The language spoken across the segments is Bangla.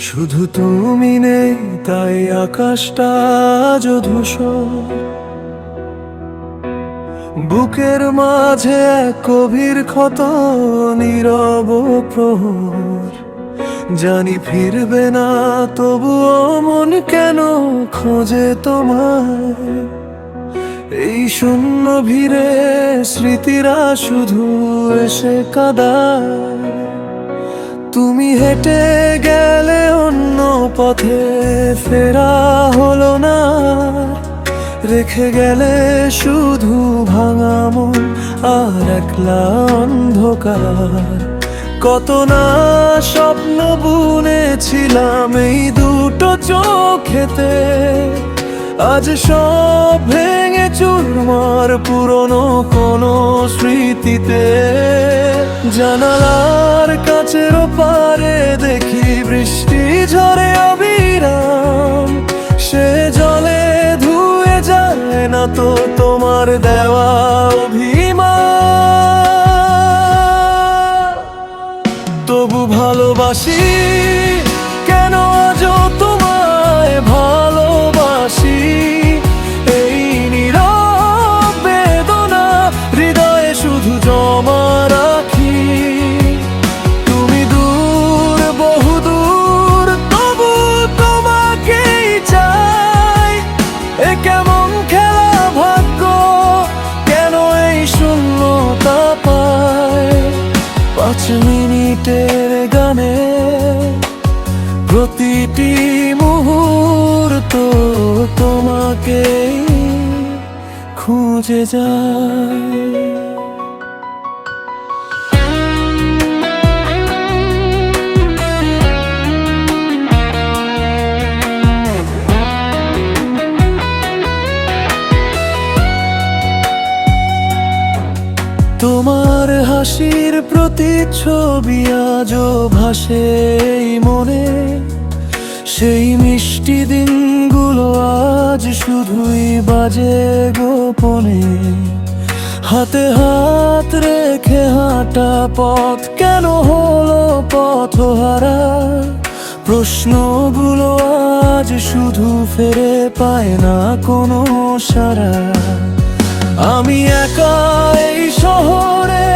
শুধু তুমি নেই, তাই আকাশটা বুকের মাঝে গভীর ক্ষত, নীরব প্রহর। জানি ফিরবে না, তবুও মন কেন খোঁজে তোমায়? এই শূন্য ভিড়ে স্মৃতিরা শুধু এসে কাদা তুমি হেঁটে পথে ফেরা হলো না। রেখে গেলে শুধু ভাঙা মন আর একলা অন্ধকার। কত না স্বপ্ন বুনেছিলাম এই দুটো চোখেতে। আজ সব ভেঙে চুরমার পুরনো কোনো স্মৃতিতে জানালার কাছের পারে দেখি বৃষ্টি ঝরে অবিরাম। সে জলে ধুয়ে যায় না তো তোমার দেওয়া অভিমান। তবু ভালোবাসি পাঁচ মিনিটের গানে প্রতিটি মুহূর্ত তোমাকে খুঁজে যায়। হাসির প্রতিচ্ছবি আজও ভাসে মনে। সেই মিষ্টি দিনগুলো আজ শুধুই বাজে গোপনে। হাতে হাত রেখে হাঁটা পথ কেন হলো পথহারা? প্রশ্নগুলো আজ শুধু ফেরে পায় না কোনো সারা। আমি একা এই শহরে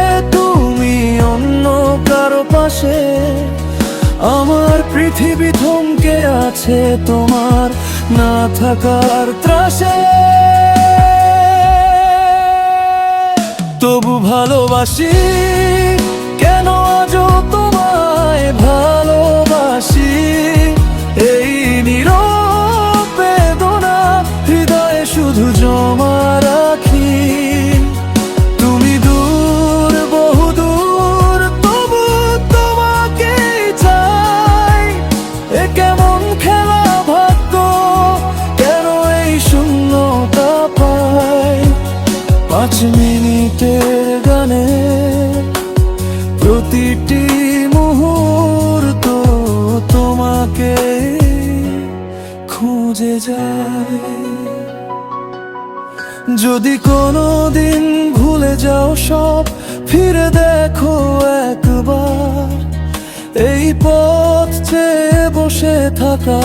পৃথিবী থমকে আছে তোমার না থাকার ত্রাসে। তবু ভালোবাসি পাঁচ মিনিটের গানে প্রতিটি মুহূর্ত তোমাকে খুঁজে যায়। যদি কোনো দিন ভুলে যাও সব, ফিরে দেখো একবার। এই পথ চেয়ে বসে থাকা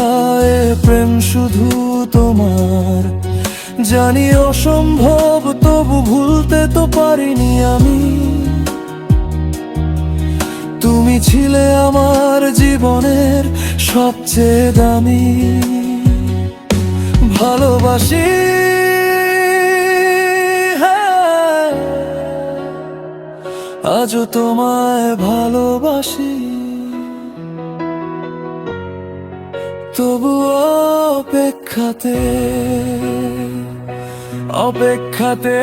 এ প্রেম শুধু তোমার জানি অসম্ভব তবু ভুলতে তো পারিনি আমি। তুমি ছিলে আমার জীবনের সবচেয়ে দামি। ভালোবাসি হ্যাঁ, আজও তোমায় ভালোবাসি। তবু অপেক্ষাতে অপেক্ষাতে